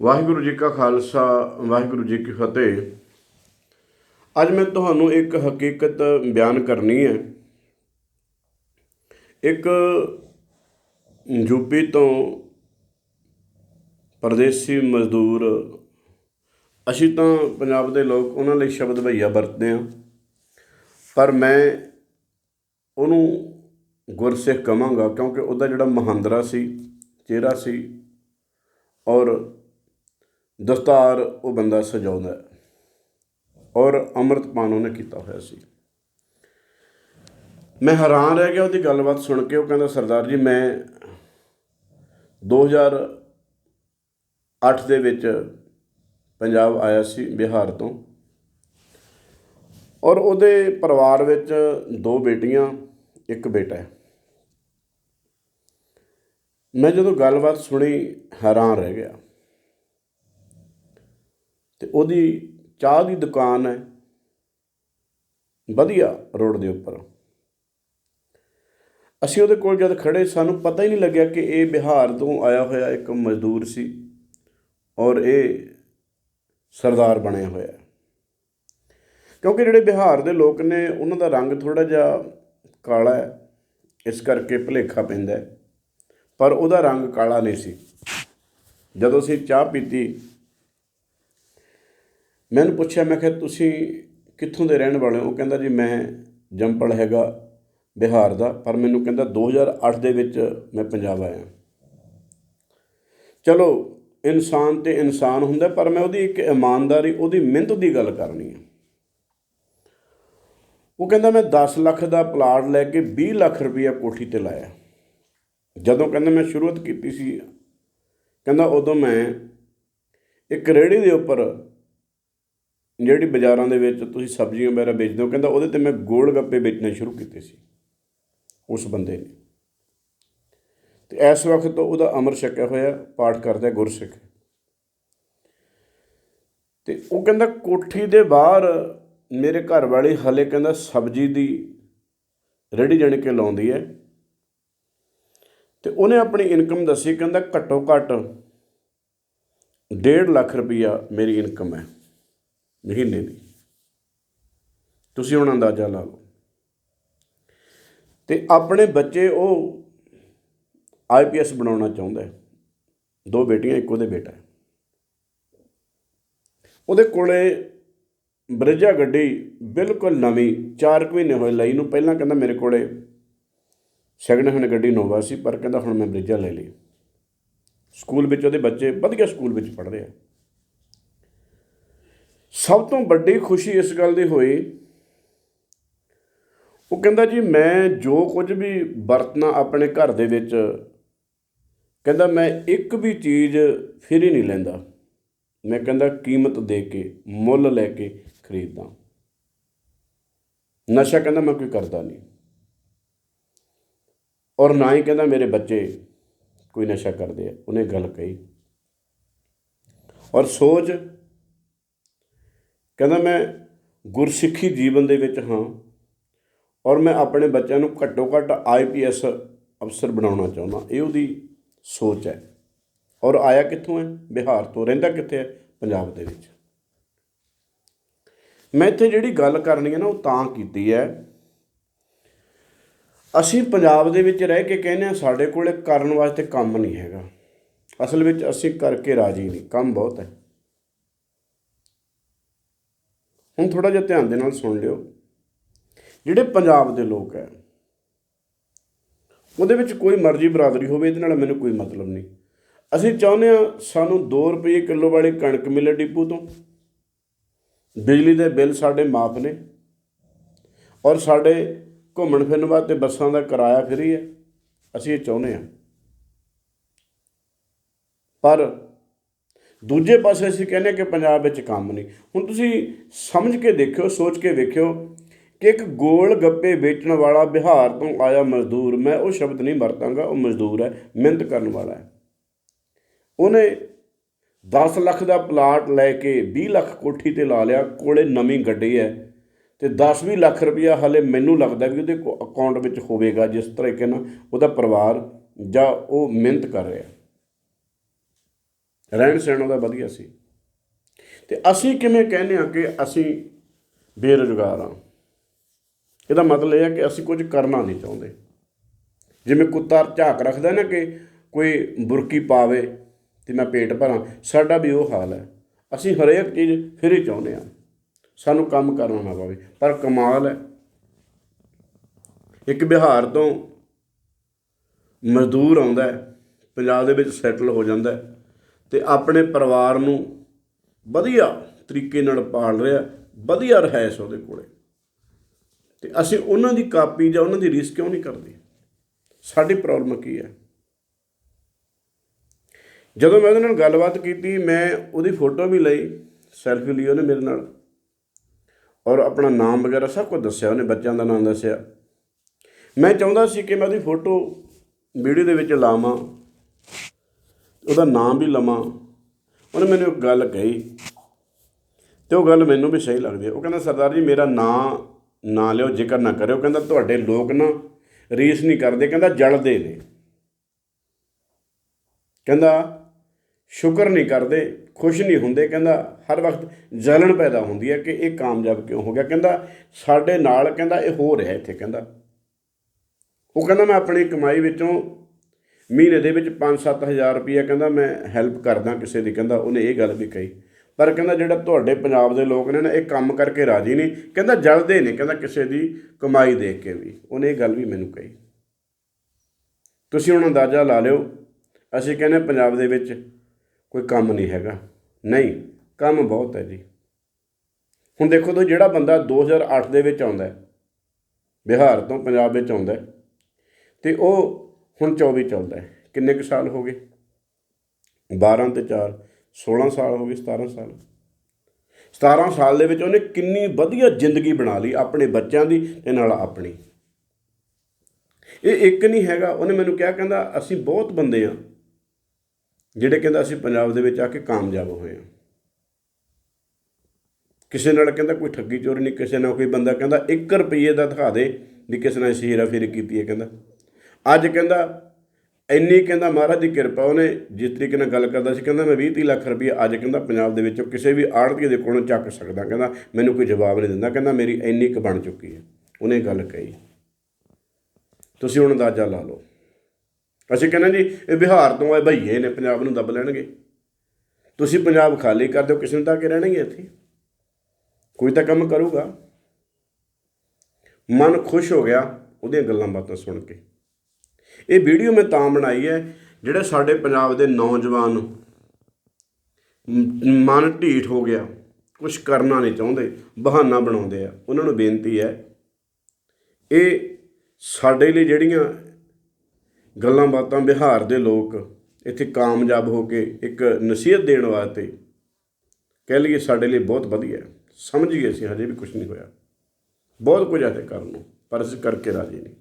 ਵਾਹਿਗੁਰੂ ਜੀ ਕਾ ਖਾਲਸਾ, ਵਾਹਿਗੁਰੂ ਜੀ ਕੀ ਫਤਿਹ। ਅੱਜ ਮੈਂ ਤੁਹਾਨੂੰ ਇੱਕ ਹਕੀਕਤ ਬਿਆਨ ਕਰਨੀ ਹੈ। ਇੱਕ ਯੂਪੀ ਤੋਂ ਪਰਦੇਸੀ ਮਜ਼ਦੂਰ, ਅਸੀਂ ਤਾਂ ਪੰਜਾਬ ਦੇ ਲੋਕ ਉਹਨਾਂ ਲਈ ਸ਼ਬਦ ਭਈਆ ਵਰਤਦੇ ਹਾਂ, ਪਰ ਮੈਂ ਉਹਨੂੰ ਗੁਰਸਿੱਖ ਕਹਾਂਗਾ ਕਿਉਂਕਿ ਉਹਦਾ ਜਿਹੜਾ ਮਹਾਂਦਰਾ ਸੀ, ਚਿਹਰਾ ਸੀ ਔਰ ਦਸਤਾਰ ਉਹ ਬੰਦਾ ਸਜਾਉਂਦਾ ਔਰ ਅੰਮ੍ਰਿਤਪਾਨ ਉਹਨੇ ਕੀਤਾ ਹੋਇਆ ਸੀ। ਮੈਂ ਹੈਰਾਨ ਰਹਿ ਗਿਆ ਉਹਦੀ ਗੱਲਬਾਤ ਸੁਣ ਕੇ, ਉਹ ਕਹਿੰਦਾ, ਸਰਦਾਰ ਜੀ, ਮੈਂ 2008 ਦੇ ਵਿੱਚ ਪੰਜਾਬ ਆਇਆ ਸੀ ਬਿਹਾਰ ਤੋਂ ਔਰ ਉਹਦੇ ਪਰਿਵਾਰ ਵਿੱਚ ਦੋ ਬੇਟੀਆਂ, ਇੱਕ ਬੇਟਾ ਹੈ। ਮੈਂ ਜਦੋਂ ਗੱਲਬਾਤ ਸੁਣੀ, ਹੈਰਾਨ ਰਹਿ ਗਿਆ। ਤੇ ਉਹਦੀ ਚਾਹ ਦੀ ਦੁਕਾਨ ਹੈ। ਵਧੀਆ ਰੋਡ ਦੇ ਉੱਪਰ। ਅਸੀਂ ਉਹਦੇ ਕੋਲ ਜਦ ਖੜੇ ਸਾਨੂੰ ਪਤਾ ਹੀ ਨਹੀਂ ਲੱਗਿਆ ਕਿ ਇਹ ਬਿਹਾਰ ਤੋਂ ਆਇਆ ਹੋਇਆ ਇੱਕ ਮਜ਼ਦੂਰ ਸੀ ਔਰ ਇਹ ਸਰਦਾਰ ਬਣਿਆ ਹੋਇਆ ਕਿਉਂਕਿ ਜਿਹੜੇ ਬਿਹਾਰ ਦੇ ਲੋਕ ਨੇ, ਉਹਨਾਂ ਦਾ ਰੰਗ ਥੋੜਾ ਜਿਹਾ ਕਾਲਾ ਹੈ, ਇਸ ਕਰਕੇ ਭੁਲੇਖਾ ਪੈਂਦਾ ਪਰ ਉਹਦਾ ਰੰਗ ਕਾਲਾ ਨਹੀਂ ਸੀ। ਜਦੋਂ ਅਸੀਂ ਚਾਹ ਪੀਤੀ ਮੈਨੂੰ ਪੁੱਛਿਆ, ਮੈਂ ਕਿਹਾ, ਤੁਸੀਂ ਕਿੱਥੋਂ ਦੇ ਰਹਿਣ ਵਾਲੇ ਹੋ? ਉਹ ਕਹਿੰਦਾ, ਜੀ, ਮੈਂ ਜੰਪਲ ਹੈਗਾ, ਬਿਹਾਰ ਦਾ, ਪਰ ਮੈਨੂੰ ਕਹਿੰਦਾ 2008 ਦੇ ਵਿੱਚ ਮੈਂ ਪੰਜਾਬ ਆਇਆ। ਚਲੋ, ਇਨਸਾਨ ਤੇ ਇਨਸਾਨ ਹੁੰਦਾ, ਪਰ ਮੈਂ ਉਹਦੀ ਇੱਕ ਇਮਾਨਦਾਰੀ, ਉਹਦੀ ਮਿਹਨਤ ਦੀ ਗੱਲ ਕਰਨੀ ਹੈ ਉਹ ਕਹਿੰਦਾ, ਮੈਂ 10 ਲੱਖ ਦਾ ਪਲਾਟ ਲੈ ਕੇ 20 ਲੱਖ ਰੁਪਇਆ ਕੋਠੀ ਤੇ ਲਾਇਆ। ਜਦੋਂ ਕਹਿੰਦਾ, ਮੈਂ ਸ਼ੁਰੂਆਤ ਕੀਤੀ ਸੀ। ਕਹਿੰਦਾ, ਉਦੋਂ ਮੈਂ ਇੱਕ ਰੇੜੀ ਦੇ ਉੱਪਰ ਜਿਹੜੀ ਬਾਜ਼ਾਰਾਂ ਦੇ ਵਿੱਚ ਤੁਸੀਂ ਸਬਜ਼ੀਆਂ ਵਗੈਰਾ ਵੇਚਦੇ ਹੋ, ਕਹਿੰਦਾ ਉਹਦੇ ਤੇ ਮੈਂ ਗੋਲ ਗੱਪੇ ਵੇਚਣੇ ਸ਼ੁਰੂ ਕੀਤੇ ਸੀ, ਉਸ ਬੰਦੇ ਨੇ। ਤੇ ਇਸ ਵਕਤ ਉਹਦਾ ਅਮਰ ਛਕਿਆ ਹੋਇਆ, ਪਾਠ ਕਰਦਾ ਗੁਰਸਿੱਖ। ਤੇ ਉਹ ਕਹਿੰਦਾ ਕੋਠੀ ਦੇ ਬਾਹਰ ਮੇਰੇ ਘਰ ਵਾਲੀ ਹਲੇ ਕਹਿੰਦਾ ਸਬਜ਼ੀ ਦੀ ਰੇੜੀ ਜਣ ਕੇ ਲਾਉਂਦੀ ਹੈ। ਤੇ ਉਹਨੇ ਆਪਣੀ ਇਨਕਮ ਦੱਸੀ, ਕਹਿੰਦਾ ਘੱਟੋ ਘੱਟ 1.5 ਲੱਖ ਰੁਪਈਆ ਮੇਰੀ ਇਨਕਮ ਹੈ। ਮਹੀਨੇ ਦੀ। ਤੁਸੀਂ ਹੁਣ ਅੰਦਾਜ਼ਾ ਲਾ ਲਓ। ਤੇ ਆਪਣੇ ਬੱਚੇ ਉਹ ਆਈਪੀਐਸ ਬਣਾਉਣਾ ਚਾਹੁੰਦਾ ਹੈ। ਦੋ ਬੇਟੀਆਂ, ਇੱਕ ਉਹਦੇ ਬੇਟਾ ਹੈ। ਉਹਦੇ ਕੋਲੇ ਬ੍ਰਿਜਾ ਗੱਡੀ ਬਿਲਕੁਲ ਨਵੀਂ 4 ਮਹੀਨੇ ਹੋਏ ਲਈ ਨੂੰ। ਪਹਿਲਾਂ ਕਹਿੰਦਾ ਮੇਰੇ ਕੋਲੇ ਸੈਕਿੰਡ ਹੈਂਡ ਗੱਡੀ ਨੋਵਾ ਸੀ, ਪਰ ਕਹਿੰਦਾ ਹੁਣ ਮੈਂ ਬ੍ਰਿਜਾ ਲੈ ਲਈ। ਸਕੂਲ ਵਿੱਚ ਉਹਦੇ ਬੱਚੇ ਵਧੀਆ ਸਕੂਲ ਵਿੱਚ ਪੜ੍ਹਦੇ ਆ। ਸਭ ਤੋਂ ਵੱਡੀ ਖੁਸ਼ੀ ਇਸ ਗੱਲ ਦੀ ਹੋਈ। ਉਹ ਕਹਿੰਦਾ ਜੀ, ਮੈਂ ਜੋ ਕੁਝ ਵੀ ਵਰਤਣਾ ਆਪਣੇ ਘਰ ਦੇ ਵਿੱਚ, ਕਹਿੰਦਾ ਮੈਂ ਇੱਕ ਵੀ ਚੀਜ਼ ਫਿਰ ਹੀ ਨਹੀਂ ਲੈਂਦਾ। ਮੈਂ ਕਹਿੰਦਾ ਕੀਮਤ ਦੇ ਕੇ, ਮੁੱਲ ਲੈ ਕੇ ਖਰੀਦਦਾ। ਨਸ਼ਾ ਕਹਿੰਦਾ ਮੈਂ ਕੋਈ ਕਰਦਾ ਨਹੀਂ। ਔਰ ਨਾ ਹੀ ਕਹਿੰਦਾ ਮੇਰੇ ਬੱਚੇ ਕੋਈ ਨਸ਼ਾ ਕਰਦੇ ਆ, ਉਹਨੇ ਗੱਲ ਕਹੀ। ਔਰ ਸੋਚ ਕਹਿੰਦਾ ਮੈਂ ਗੁਰਸਿੱਖੀ ਜੀਵਨ ਦੇ ਵਿੱਚ ਹਾਂ ਔਰ ਮੈਂ ਆਪਣੇ ਬੱਚਿਆਂ ਨੂੰ ਘੱਟੋ ਘੱਟ ਆਈਪੀਐਸ ਅਫਸਰ ਬਣਾਉਣਾ ਚਾਹੁੰਦਾ। ਇਹ ਉਹਦੀ ਸੋਚ ਹੈ। ਔਰ ਆਇਆ ਕਿੱਥੋਂ ਹੈ? ਬਿਹਾਰ ਤੋਂ। ਰਹਿੰਦਾ ਕਿੱਥੇ ਹੈ? ਪੰਜਾਬ ਦੇ ਵਿੱਚ। ਮੈਂ ਇੱਥੇ ਜਿਹੜੀ ਗੱਲ ਕਰਨੀ ਹੈ ਨਾ, ਉਹ ਤਾਂ ਕੀਤੀ ਹੈ। ਅਸੀਂ ਪੰਜਾਬ ਦੇ ਵਿੱਚ ਰਹਿ ਕੇ ਕਹਿੰਦੇ ਆ ਸਾਡੇ ਕੋਲੇ ਕਰਨ ਵਾਸਤੇ ਕੰਮ ਨਹੀਂ ਹੈਗਾ। ਅਸਲ ਵਿੱਚ ਅਸੀਂ ਕਰਕੇ ਰਾਜੀ ਨਹੀਂ। ਕੰਮ ਬਹੁਤ ਹੈ। ਹੁਣ ਥੋੜਾ ਜਿਹਾ ਧਿਆਨ ਦੇ ਨਾਲ ਸੁਣ ਲਿਓ। ਜਿਹੜੇ ਪੰਜਾਬ ਦੇ ਲੋਕ ਹੈ, ਉਹਦੇ ਵਿੱਚ ਕੋਈ ਮਰਜ਼ੀ ਬਰਾਦਰੀ ਹੋਵੇ, ਇਹਦੇ ਨਾਲ ਮੈਨੂੰ ਕੋਈ ਮਤਲਬ ਨਹੀਂ। ਅਸੀਂ ਚਾਹੁੰਦੇ ਆ ਸਾਨੂੰ 2 ਰੁਪਏ ਕਿਲੋ ਵਾਲੀ ਕਣਕ ਮਿਲੇ ਡਿਪੂ ਤੋਂ। ਬਿਜਲੀ ਦੇ ਬਿੱਲ ਸਾਡੇ ਮਾਫ ਨੇ ਔਰ ਸਾਡੇ ਘੁੰਮਣ ਫਿਰਨ ਵਾਸਤੇ ਬੱਸਾਂ ਦਾ ਕਿਰਾਇਆ ਫਰੀ ਹੈ। ਅਸੀਂ ਇਹ ਚਾਹੁੰਦੇ ਆ ਪਰ ਦੂਜੇ ਪਾਸੇ ਅਸੀਂ ਕਹਿੰਦੇ ਕਿ ਪੰਜਾਬ ਵਿੱਚ ਕੰਮ ਨਹੀਂ। ਹੁਣ ਤੁਸੀਂ ਸਮਝ ਕੇ ਦੇਖਿਓ, ਸੋਚ ਕੇ ਵੇਖਿਓ ਕਿ ਇੱਕ ਗੋਲ ਗੱਪੇ ਵੇਚਣ ਵਾਲਾ ਬਿਹਾਰ ਤੋਂ ਆਇਆ ਮਜ਼ਦੂਰ, ਮੈਂ ਉਹ ਸ਼ਬਦ ਨਹੀਂ ਵਰਤਾਂਗਾ, ਉਹ ਮਜ਼ਦੂਰ ਹੈ, ਮਿਹਨਤ ਕਰਨ ਵਾਲਾ ਹੈ। ਉਹਨੇ 10 ਲੱਖ ਦਾ ਪਲਾਟ ਲੈ ਕੇ 20 ਲੱਖ ਕੋਠੀ ਤੇ ਲਾ ਲਿਆ, ਕੋਲੇ ਨਵੀਂ ਗੱਡੀ ਹੈ ਤੇ 10-20 ਲੱਖ ਰੁਪਇਆ ਹਲੇ ਮੈਨੂੰ ਲੱਗਦਾ ਵੀ ਉਹਦੇ ਅਕਾਊਂਟ ਵਿੱਚ ਹੋਵੇਗਾ, ਜਿਸ ਤਰੀਕੇ ਨਾਲ ਉਹਦਾ ਪਰਿਵਾਰ ਜਾਂ ਉਹ ਮਿਹਨਤ ਕਰ ਰਿਹਾ। ਰਹਿਣ ਸਹਿਣ ਉਹਦਾ ਵਧੀਆ ਸੀ। ਤੇ ਅਸੀਂ ਕਿਵੇਂ ਕਹਿੰਦੇ ਆ ਕਿ ਅਸੀਂ ਬੇਰੁਜ਼ਗਾਰ ਆ ਇਹਦਾ ਮਤਲਬ ਇਹ ਹੈ ਕਿ ਅਸੀਂ ਕੁਝ ਕਰਨਾ ਨਹੀਂ ਚਾਹੁੰਦੇ। ਜਿਵੇਂ ਕੁੱਤਾ ਝਾਕ ਰੱਖਦਾ ਨਾ ਕਿ ਕੋਈ ਬੁਰਕੀ ਪਾਵੇ ਤੇ ਮੈਂ ਪੇਟ ਭਰਾਂ, ਸਾਡਾ ਵੀ ਉਹ ਹਾਲ ਹੈ। ਅਸੀਂ ਹਰੇਕ ਚੀਜ਼ ਫਿਰ ਹੀ ਚਾਹੁੰਦੇ ਆ ਸਾਨੂੰ ਕੰਮ ਕਰਨਾ ਨਾ ਪਵੇ, ਪਰ ਕਮਾਲ ਹੈ। ਇੱਕ ਬਿਹਾਰ ਤੋਂ ਮਜ਼ਦੂਰ ਆਉਂਦਾ ਪੰਜਾਬ ਦੇ ਵਿੱਚ ਸੈਟਲ ਹੋ ਜਾਂਦਾ ਹੈ। ਤੇ ਆਪਣੇ ਪਰਿਵਾਰ ਨੂੰ ਵਧੀਆ ਤਰੀਕੇ ਨਾਲ ਪਾਲ ਰਿਹਾ, ਵਧੀਆ ਰਹਿਸ ਉਹਦੇ ਕੋਲੇ। ਤੇ ਅਸੀਂ ਉਹਨਾਂ ਦੀ ਕਾਪੀ ਜਾਂ ਉਹਨਾਂ ਦੀ ਰੀਸ ਕਿਉਂ ਨਹੀਂ ਕਰਦੇ? ਸਾਡੀ ਪ੍ਰੋਬਲਮ ਕੀ ਹੈ? ਜਦੋਂ ਮੈਂ ਉਹਦੇ ਨਾਲ ਗੱਲਬਾਤ ਕੀਤੀ, ਮੈਂ ਉਹਦੀ ਫੋਟੋ ਵੀ ਲਈ, ਸੈਲਫੀ ਲਈ ਉਹਨੇ ਮੇਰੇ ਨਾਲ। ਔਰ ਆਪਣਾ ਨਾਮ ਵਗੈਰਾ ਸਭ ਕੁਝ ਦੱਸਿਆ, ਉਹਨੇ ਬੱਚਿਆਂ ਦਾ ਨਾਮ ਦੱਸਿਆ। ਮੈਂ ਚਾਹੁੰਦਾ ਸੀ ਕਿ ਮੈਂ ਉਹਦੀ ਫੋਟੋ ਵੀਡੀਓ ਦੇ ਵਿੱਚ ਲਾਵਾਂ। ਉਹਦਾ ਨਾਮ ਵੀ ਲਵਾਂ। ਉਹਨੇ ਮੈਨੂੰ ਇੱਕ ਗੱਲ ਕਹੀ ਤੇ ਉਹ ਗੱਲ ਮੈਨੂੰ ਵੀ ਸਹੀ ਲੱਗਦੀ ਹੈ। ਉਹ ਕਹਿੰਦਾ, ਸਰਦਾਰ ਜੀ, ਮੇਰਾ ਨਾਂ ਨਾ ਲਿਓ, ਜ਼ਿਕਰ ਨਾ ਕਰਿਓ। ਕਹਿੰਦਾ, ਤੁਹਾਡੇ ਲੋਕ ਨਾ ਰੀਸ ਨਹੀਂ ਕਰਦੇ। ਕਹਿੰਦਾ, ਜਲਦੇ ਨੇ। ਕਹਿੰਦਾ, ਸ਼ੁਕਰ ਨਹੀਂ ਕਰਦੇ, ਖੁਸ਼ ਨਹੀਂ ਹੁੰਦੇ। ਕਹਿੰਦਾ, ਹਰ ਵਕਤ ਜਲਣ ਪੈਦਾ ਹੁੰਦੀ ਹੈ ਕਿ ਇਹ ਕਾਮਯਾਬ ਕਿਉਂ ਹੋ ਗਿਆ? ਕਹਿੰਦਾ, ਸਾਡੇ ਨਾਲ, ਕਹਿੰਦਾ, ਇਹ ਹੋ ਰਿਹਾ ਇੱਥੇ, ਕਹਿੰਦਾ। ਉਹ ਕਹਿੰਦਾ, ਮੈਂ ਆਪਣੀ ਕਮਾਈ ਵਿੱਚੋਂ ਮਹੀਨੇ ਦੇ ਵਿੱਚ 5-7000 ਰੁਪਈਆ ਕਹਿੰਦਾ ਮੈਂ ਹੈਲਪ ਕਰਦਾ ਕਿਸੇ ਦੀ, ਕਹਿੰਦਾ ਉਹਨੇ ਇਹ ਗੱਲ ਵੀ ਕਹੀ। ਪਰ ਕਹਿੰਦਾ ਜਿਹੜਾ ਤੁਹਾਡੇ ਪੰਜਾਬ ਦੇ ਲੋਕ ਨੇ ਨਾ, ਇਹ ਕੰਮ ਕਰਕੇ ਰਾਜੀ ਨਹੀਂ। ਕਹਿੰਦਾ ਜਲਦੇ ਨੇ ਕਹਿੰਦਾ ਕਿਸੇ ਦੀ ਕਮਾਈ ਦੇਖ ਕੇ ਵੀ। ਉਹਨੇ ਇਹ ਗੱਲ ਵੀ ਮੈਨੂੰ ਕਹੀ। ਤੁਸੀਂ ਹੁਣ ਅੰਦਾਜ਼ਾ ਲਾ ਲਿਓ, ਅਸੀਂ ਕਹਿੰਦੇ ਪੰਜਾਬ ਦੇ ਵਿੱਚ ਕੋਈ ਕੰਮ ਨਹੀਂ ਹੈਗਾ। ਨਹੀਂ, ਕੰਮ ਬਹੁਤ ਹੈ ਜੀ। ਹੁਣ ਦੇਖੋ ਤਾਂ ਜਿਹੜਾ ਬੰਦਾ 2008 ਦੇ ਵਿੱਚ ਆਉਂਦਾ ਬਿਹਾਰ ਤੋਂ ਪੰਜਾਬ ਵਿੱਚ ਆਉਂਦਾ ਹੈ, ਤੇ ਉਹ ਹੁਣ 24 ਚੱਲਦਾ ਕਿੰਨੇ ਕੁ ਸਾਲ ਹੋ ਗਏ? 12 ਤੇ 4 16 ਸਾਲ ਹੋ ਗਏ 17 ਸਾਲ। 17 ਸਾਲ ਦੇ ਵਿੱਚ ਉਹਨੇ ਕਿੰਨੀ ਵਧੀਆ ਜ਼ਿੰਦਗੀ ਬਣਾ ਲਈ ਆਪਣੇ ਬੱਚਿਆਂ ਦੀ ਤੇ ਨਾਲ ਆਪਣੀ। ਇਹ ਇੱਕ ਨਹੀਂ ਹੈਗਾ। ਉਹਨੇ ਮੈਨੂੰ ਕਿਹਾ, ਕਹਿੰਦਾ, ਅਸੀਂ ਬਹੁਤ ਬੰਦੇ ਆ ਜਿਹੜੇ ਕਹਿੰਦਾ, ਅਸੀਂ ਪੰਜਾਬ ਦੇ ਵਿੱਚ ਆ ਕੇ ਕਾਮਯਾਬ ਹੋਏ ਆ ਕਿਸੇ ਨਾਲ ਕਹਿੰਦਾ, ਕੋਈ ਠੱਗੀ ਚੋਰੀ ਨਹੀਂ। ਕਿਸੇ ਨਾਲ ਕੋਈ ਬੰਦਾ ਕਹਿੰਦਾ 1 ਰੁਪਏ ਦਾ ਦਿਖਾ ਦੇ ਵੀ ਕਿਸੇ ਨਾਲ ਅਸੀਂ ਹੇਰਾਫੇਰੀ ਕੀਤੀ ਹੈ, ਕਹਿੰਦਾ। ਅੱਜ ਕਹਿੰਦਾ, ਇੰਨੀ ਕਹਿੰਦਾ ਮਹਾਰਾਜ ਦੀ ਕਿਰਪਾ ਉਹਨੇ, ਜਿਸ ਤਰੀਕੇ ਨਾਲ ਗੱਲ ਕਰਦਾ ਸੀ, ਕਹਿੰਦਾ ਮੈਂ 20 30 ਲੱਖ ਰੁਪਏ ਅੱਜ ਕਹਿੰਦਾ ਪੰਜਾਬ ਦੇ ਵਿੱਚੋਂ ਕਿਸੇ ਵੀ ਆੜਤੀ ਦੇ ਕੋਲੋਂ ਚੱਕ ਸਕਦਾ। ਕਹਿੰਦਾ, ਮੈਨੂੰ ਕੋਈ ਜਵਾਬ ਨਹੀਂ ਦਿੰਦਾ। ਕਹਿੰਦਾ, ਮੇਰੀ ਇੰਨੀ ਕੁ ਬਣ ਚੁੱਕੀ ਹੈ। ਉਹਨੇ ਗੱਲ ਕਹੀ। ਤੁਸੀਂ ਹੁਣ ਅੰਦਾਜ਼ਾ ਲਾ ਲਓ। ਅਸੀਂ ਕਹਿੰਦੇ ਜੀ, ਇਹ ਬਿਹਾਰ ਤੋਂ ਆਏ ਭਈਏ ਨੇ, ਪੰਜਾਬ ਨੂੰ ਦੱਬ ਲੈਣਗੇ। ਤੁਸੀਂ ਪੰਜਾਬ ਖਾਲੀ ਕਰ ਦਿਓ, ਕਿਸੇ ਨੂੰ ਤਾਂ ਕਿ ਰਹਿਣਗੇ ਇੱਥੇ। ਕੋਈ ਤਾਂ ਕੰਮ ਕਰੂਗਾ। ਮਨ ਖੁਸ਼ ਹੋ ਗਿਆ ਉਹਦੀਆਂ ਗੱਲਾਂ ਬਾਤਾਂ ਸੁਣ ਕੇ। ਇਹ ਵੀਡੀਓ ਮੈਂ ਤਾਂ ਬਣਾਈ ਹੈ, ਜਿਹੜੇ ਸਾਡੇ ਪੰਜਾਬ ਦੇ ਨੌਜਵਾਨ ਮਨ ਢੀਠ ਹੋ ਗਿਆ ਕੁਝ ਕਰਨਾ ਨਹੀਂ ਚਾਹੁੰਦੇ, ਬਹਾਨਾ ਬਣਾਉਂਦੇ ਆ। ਉਹਨਾਂ ਨੂੰ ਬੇਨਤੀ ਹੈ, ਇਹ ਸਾਡੇ ਲਈ ਜਿਹੜੀਆਂ ਗੱਲਾਂ ਬਾਤਾਂ ਬਿਹਾਰ ਦੇ ਲੋਕ ਇੱਥੇ ਕਾਮਯਾਬ ਹੋ ਕੇ ਇੱਕ ਨਸੀਹਤ ਦੇਣ ਵਾਸਤੇ ਕਹਿ ਲਈਏ ਸਾਡੇ ਲਈ ਬਹੁਤ ਵਧੀਆ ਸਮਝੀਏ ਅਸੀਂ, ਹਜੇ ਵੀ ਕੁਝ ਨਹੀਂ ਹੋਇਆ। ਬਹੁਤ ਕੁਝ ਹੈ ਤੇ ਕਰਨ ਨੂੰ, ਪਰ ਅਸੀਂ ਕਰਕੇ ਰਾਜੀ ਨਹੀਂ।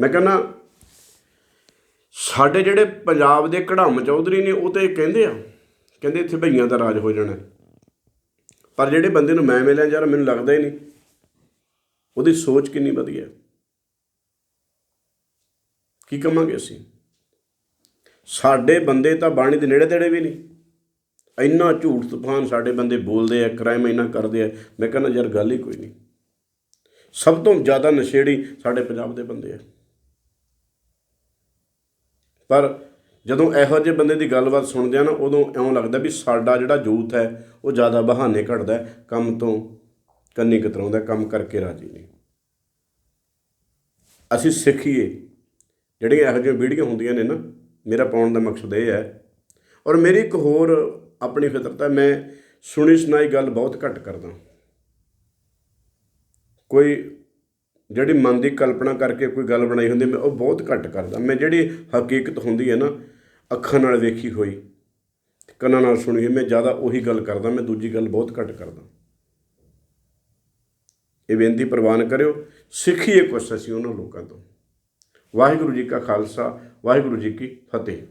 ਮੈਂ ਕਹਿੰਦਾ, ਸਾਡੇ ਜਿਹੜੇ ਪੰਜਾਬ ਦੇ ਕੜਾਮ ਚੌਧਰੀ ਨੇ, ਉਹ ਤੇ ਕਹਿੰਦੇ ਆ, ਕਹਿੰਦੇ ਇੱਥੇ ਭਈਆਂ ਦਾ ਰਾਜ ਹੋ ਜਾਣਾ। ਪਰ ਜਿਹੜੇ ਬੰਦੇ ਨੂੰ ਮੈਂ ਮਿਲਿਆ, ਯਾਰ, ਮੈਨੂੰ ਲੱਗਦਾ ਹੀ ਨਹੀਂ। ਉਹਦੀ ਸੋਚ ਕਿੰਨੀ ਵਧੀਆ। ਕੀ ਕਵਾਂਗੇ ਅਸੀਂ? ਸਾਡੇ ਬੰਦੇ ਤਾਂ ਬਾਣੀ ਦੇ ਨੇੜੇ ਤੇੜੇ ਵੀ ਨਹੀਂ। ਇੰਨਾ ਝੂਠ ਤੂਫਾਨ ਸਾਡੇ ਬੰਦੇ ਬੋਲਦੇ ਆ, ਕ੍ਰਾਈਮ ਇੰਨਾ ਕਰਦੇ ਆ। ਮੈਂ ਕਹਿੰਦਾ, ਯਾਰ, ਗੱਲ ਹੀ ਕੋਈ ਨਹੀਂ। ਸਭ ਤੋਂ ਜ਼ਿਆਦਾ ਨਸ਼ੇੜੀ ਸਾਡੇ ਪੰਜਾਬ ਦੇ ਬੰਦੇ ਆ। ਪਰ ਜਦੋਂ ਇਹੋ ਜਿਹੇ ਬੰਦੇ ਦੀ ਗੱਲਬਾਤ ਸੁਣਦੇ ਆ ਨਾ, ਉਦੋਂ ਇਉਂ ਲੱਗਦਾ ਵੀ ਸਾਡਾ ਜਿਹੜਾ ਯੂਥ ਹੈ, ਉਹ ਜ਼ਿਆਦਾ ਬਹਾਨੇ ਘੜਦਾ ਕੰਮ ਤੋਂ ਕੰਨੀ ਕਤਰਾਉਂਦਾ ਕੰਮ ਕਰਕੇ ਰਾਜੀ ਨਹੀਂ। ਅਸੀਂ ਸਿੱਖੀਏ, ਜਿਹੜੀਆਂ ਇਹੋ ਜਿਹੀਆਂ ਵੀਡੀਓ ਹੁੰਦੀਆਂ ਨੇ ਨਾ, ਮੇਰਾ ਪਾਉਣ ਦਾ ਮਕਸਦ ਇਹ ਹੈ। ਔਰ ਮੇਰੀ ਇੱਕ ਹੋਰ ਆਪਣੀ ਫਿਤਰਤ ਹੈ ਮੈਂ ਸੁਣੀ ਸੁਣਾਈ ਗੱਲ ਬਹੁਤ ਘੱਟ ਕਰਦਾ। ਕੋਈ ਜਿਹੜੀ ਮਨ ਦੀ ਕਲਪਨਾ ਕਰਕੇ ਕੋਈ ਗੱਲ ਬਣਾਈ ਹੁੰਦੀ, ਮੈਂ ਉਹ ਬਹੁਤ ਘੱਟ ਕਰਦਾ। ਮੈਂ ਜਿਹੜੀ ਹਕੀਕਤ ਹੁੰਦੀ ਹੈ ਨਾ, ਅੱਖਾਂ ਨਾਲ ਵੇਖੀ ਹੋਈ, ਕੰਨਾਂ ਨਾਲ ਸੁਣੀ ਹੋਈ, ਮੈਂ ਜ਼ਿਆਦਾ ਉਹੀ ਗੱਲ ਕਰਦਾ, ਮੈਂ ਦੂਜੀ ਗੱਲ ਬਹੁਤ ਘੱਟ ਕਰਦਾ। ਇਹ ਬੇਨਤੀ ਪ੍ਰਵਾਨ ਕਰਿਓ, ਸਿੱਖੀਏ ਕੁਛ ਅਸੀਂ ਉਹਨਾਂ ਲੋਕਾਂ ਤੋਂ। ਵਾਹਿਗੁਰੂ ਜੀ ਕਾ ਖਾਲਸਾ, ਵਾਹਿਗੁਰੂ ਜੀ ਕੀ ਫਤਿਹ।